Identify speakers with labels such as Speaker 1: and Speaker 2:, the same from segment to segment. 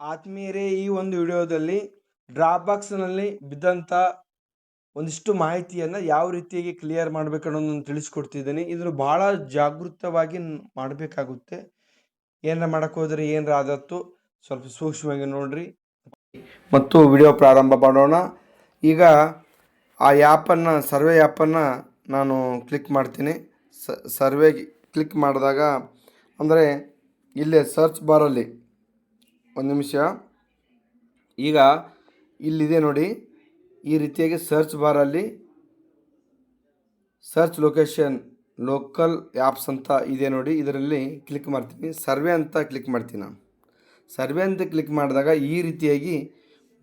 Speaker 1: ಆತ್ಮೀಯರೇ, ಈ ಒಂದು ವಿಡಿಯೋದಲ್ಲಿ ಡ್ರಾಪ್ ಬಾಕ್ಸ್ನಲ್ಲಿ ಬಿದ್ದಂಥ ಒಂದಿಷ್ಟು ಮಾಹಿತಿಯನ್ನು ಯಾವ ರೀತಿಯಾಗಿ ಕ್ಲಿಯರ್ ಮಾಡಬೇಕು ಅನ್ನೋದನ್ನು ತಿಳಿಸ್ಕೊಡ್ತಿದ್ದೀನಿ. ಇದನ್ನು ಭಾಳ ಜಾಗೃತವಾಗಿ ಮಾಡಬೇಕಾಗುತ್ತೆ. ಏನಾರ ಮಾಡೋಕ್ಕೆ ಹೋದರೆ ಏನಾರ ಆದತ್ತು ಸ್ವಲ್ಪ ಸೂಕ್ಷ್ಮವಾಗಿ ನೋಡ್ರಿ. ಮತ್ತು ವಿಡಿಯೋ ಪ್ರಾರಂಭ ಮಾಡೋಣ. ಈಗ ಆ ಆ್ಯಪನ್ನು ಸರ್ವೆ ಆ್ಯಪನ್ನು ನಾನು ಕ್ಲಿಕ್ ಮಾಡ್ತೀನಿ. ಸರ್ವೆ ಕ್ಲಿಕ್ ಮಾಡಿದಾಗ, ಅಂದರೆ ಇಲ್ಲೇ ಸರ್ಚ್ ಬಾರಲ್ಲಿ ಒಂದು ನಿಮಿಷ. ಈಗ ಇಲ್ಲಿದೆ ನೋಡಿ, ಈ ರೀತಿಯಾಗಿ ಸರ್ಚ್ ಬಾರಲ್ಲಿ ಸರ್ಚ್ ಲೊಕೇಶನ್ ಲೋಕಲ್ ಆ್ಯಪ್ಸ್ ಅಂತ ಇದೆ ನೋಡಿ, ಇದರಲ್ಲಿ ಕ್ಲಿಕ್ ಮಾಡ್ತೀನಿ. ಸರ್ವೆ ಅಂತ ಕ್ಲಿಕ್ ಮಾಡ್ತೀನಿ ನಾನು. ಸರ್ವೆ ಅಂತ ಕ್ಲಿಕ್ ಮಾಡಿದಾಗ ಈ ರೀತಿಯಾಗಿ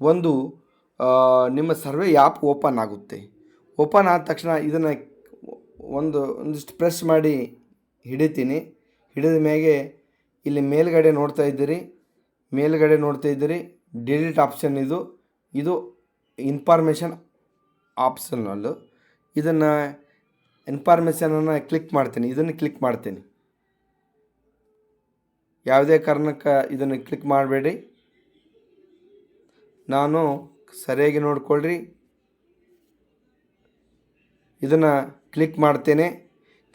Speaker 1: ಒಂದು ನಿಮ್ಮ ಸರ್ವೆ ಆ್ಯಪ್ ಓಪನ್ ಆಗುತ್ತೆ. ಓಪನ್ ಆದ ತಕ್ಷಣ ಇದನ್ನು ಒಂದು, ಒಂದಿಷ್ಟು ಪ್ರೆಸ್ ಮಾಡಿ ಹಿಡಿತೀನಿ. ಹಿಡಿದ ಮೇಲೆ ಇಲ್ಲಿ ಮೇಲ್ಗಡೆ ನೋಡ್ತಾ ಇದ್ದೀರಿ. ಮೇಲ್ಗಡೆ ನೋಡ್ತಾ ಇದ್ದೀರಿ ಡಿಲೀಟ್ ಆಪ್ಷನ್ ಇದು. ಇದು ಇನ್ಫಾರ್ಮೇಷನ್ ಆಪ್ಷನಲ್ಲು ಇದನ್ನು ಇನ್ಫಾರ್ಮೇಷನನ್ನು ಕ್ಲಿಕ್ ಮಾಡ್ತೀನಿ, ಇದನ್ನು ಕ್ಲಿಕ್ ಮಾಡ್ತೀನಿ. ಯಾವುದೇ ಕಾರಣಕ್ಕೆ ಇದನ್ನು ಕ್ಲಿಕ್ ಮಾಡಬೇಡಿ. ನಾನು ಸರಿಯಾಗಿ ನೋಡ್ಕೊಳ್ರಿ. ಇದನ್ನು ಕ್ಲಿಕ್ ಮಾಡ್ತೇನೆ.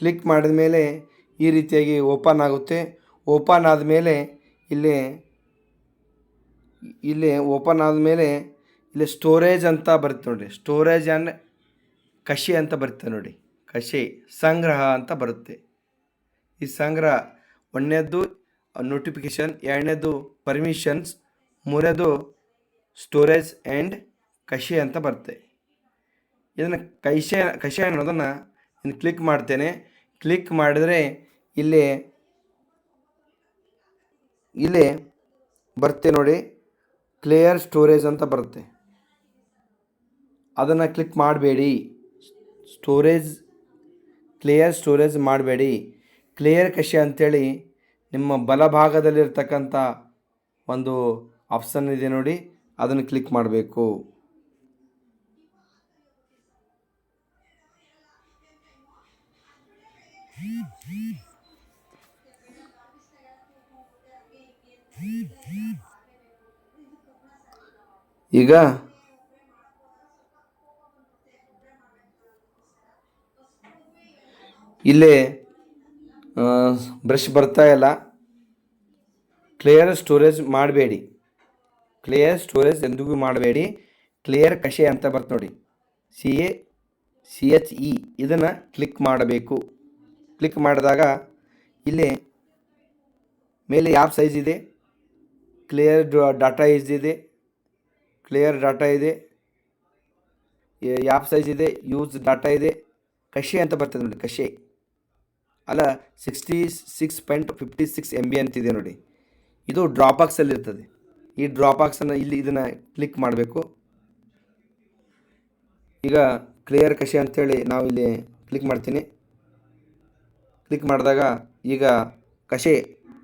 Speaker 1: ಕ್ಲಿಕ್ ಮಾಡಿದ ಮೇಲೆ ಈ ರೀತಿಯಾಗಿ ಓಪನ್ ಆಗುತ್ತೆ. ಓಪನ್ ಆದಮೇಲೆ ಇಲ್ಲಿ ಇಲ್ಲಿ ಓಪನ್ ಆದಮೇಲೆ ಇಲ್ಲಿ ಸ್ಟೋರೇಜ್ ಅಂತ ಬರುತ್ತೆ ನೋಡಿ. ಸ್ಟೋರೇಜ್ ಆ್ಯಂಡ್ ಕಷಿ ಅಂತ ಬರುತ್ತೆ ನೋಡಿ. ಕಷಿ, ಸಂಗ್ರಹ ಅಂತ ಬರುತ್ತೆ. ಈ ಸಂಗ್ರಹ ಒಂದನೇದು ನೋಟಿಫಿಕೇಷನ್ ಎರಡನೇದು ಪರ್ಮಿಷನ್ಸ್ ಮೂರನೇದು ಸ್ಟೋರೇಜ್ ಆ್ಯಂಡ್ ಕಷಿ ಅಂತ ಬರುತ್ತೆ. ಇದನ್ನು ಕೈಷೆ, ಕಷಿ ಅನ್ನೋದನ್ನು ಇನ್ನು ಕ್ಲಿಕ್ ಮಾಡ್ತೇನೆ. ಕ್ಲಿಕ್ ಮಾಡಿದರೆ ಇಲ್ಲಿ ಇಲ್ಲಿ ಬರುತ್ತೆ ನೋಡಿ. ಕ್ಲಿಯರ್ ಸ್ಟೋರೇಜ್ ಅಂತ ಬರುತ್ತೆ. ಅದನ್ನು ಕ್ಲಿಕ್ ಮಾಡಬೇಡಿ. ಸ್ಟೋರೇಜ್ ಕ್ಲಿಯರ್ ಸ್ಟೋರೇಜ್ ಮಾಡಬೇಡಿ. ಕ್ಲಿಯರ್ ಕಶೆ ಅಂಥೇಳಿ ನಿಮ್ಮ ಬಲಭಾಗದಲ್ಲಿರ್ತಕ್ಕಂಥ ಒಂದು ಆಪ್ಷನ್ ಇದೆ ನೋಡಿ, ಅದನ್ನು ಕ್ಲಿಕ್ ಮಾಡಬೇಕು. ಈಗ ಇಲ್ಲೇ ಬ್ರಷ್ ಬರ್ತಾ ಇಲ್ಲ. ಕ್ಲಿಯರ್ ಸ್ಟೋರೇಜ್ ಮಾಡಬೇಡಿ. ಕ್ಲಿಯರ್ ಸ್ಟೋರೇಜ್ ಎಂದಿಗೂ ಮಾಡಬೇಡಿ. ಕ್ಲಿಯರ್ ಕಷೆ ಅಂತ ಬರ್ತ ನೋಡಿ. C A C H E ಇದನ್ನು ಕ್ಲಿಕ್ ಮಾಡಬೇಕು. ಕ್ಲಿಕ್ ಮಾಡಿದಾಗ ಇಲ್ಲಿ ಮೇಲೆ ಯಾವ ಸೈಜ್ ಇದೆ? ಕ್ಲಿಯರ್ ಡಾಟಾ ಇಸ್ ಇದೆ. ಕ್ಲಿಯರ್ ಡಾಟಾ ಇದೆ. ಯಾಪ್ ಸೈಜ್ ಇದೆ ಯೂಸ್ ಡಾಟಾ ಇದೆ. ಕಷೆ ಅಂತ ಬರ್ತದೆ ನೋಡಿ, ಕಷೆ. ಅಲ್ಲ sixty six point fifty six M B ಅಂತಿದೆ ನೋಡಿ. ಇದು ಡ್ರಾಪಾಕ್ಸಲ್ಲಿ ಇರ್ತದೆ. ಈ ಡ್ರಾಪಾಕ್ಸನ್ನು ಇಲ್ಲಿ ಇದನ್ನು ಕ್ಲಿಕ್ ಮಾಡಬೇಕು. ಈಗ ಕ್ಲಿಯರ್ ಕಷೆ ಅಂಥೇಳಿ ನಾವು ಇಲ್ಲಿ ಕ್ಲಿಕ್ ಮಾಡ್ತೀನಿ. ಕ್ಲಿಕ್ ಮಾಡಿದಾಗ ಈಗ ಕಷೆ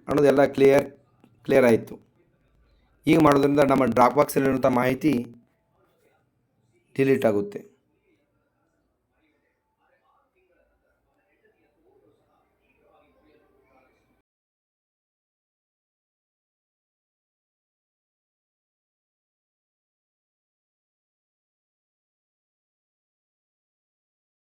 Speaker 1: ಅನ್ನೋದೆಲ್ಲ ಕ್ಲಿಯರ್ ಕ್ಲಿಯರ್ ಆಯಿತು. ಈಗ ಮಾಡೋದ್ರಿಂದ ನಮ್ಮ ಡ್ರಾಪ್ ಬಾಕ್ಸಲ್ಲಿರುವಂಥ ಮಾಹಿತಿ ಡಿಲೀಟ್ ಆಗುತ್ತೆ.